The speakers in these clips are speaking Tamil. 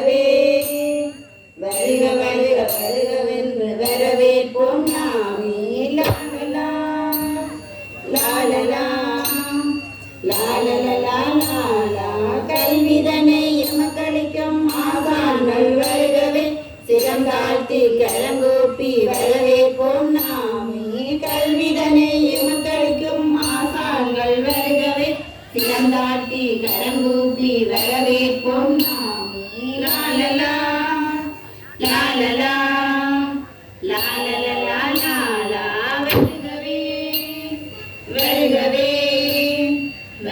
வரவே வருக வருக வருகவென்று வரவே பொன்னாமே லாலலாம் லாலலாம் லாலலா கல்விதனை எமக்களிக்கும் ஆசான்கள் வருகவே. சிறந்தாழ்த்தி கரங்கூப்பி வரவே பொன்னாமே கல்விதனை எமக்களிக்கும் ஆசான்கள் வருகவே. சிறந்தாழ்த்தி கரங்கூப்பி வரவே பொன்னா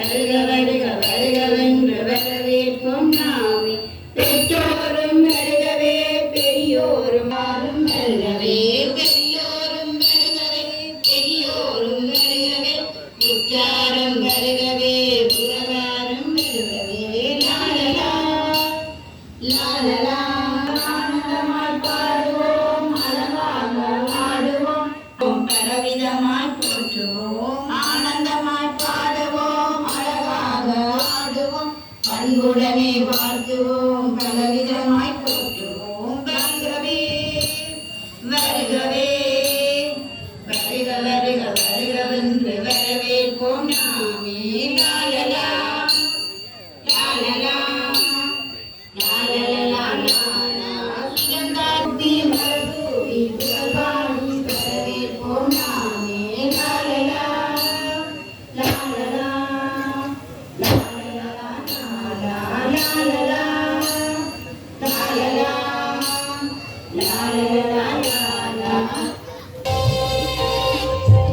வருக வருக வருகவென்று வரவேற்போம் நாமே பெற்றோரும் வருகவே பெரியோரும் ஆளும் வருகவே பெரியோரும் வருகவே பெரியோரும் வருகவே முக்கியாரும் வருகவே அன்புடனே வாழ்த்துவோம் பலவிதமாய் போற்றுவோம். வருகவே வருகவே வருக வருக வருகவென்று வரவேற்போம் நான் Amen.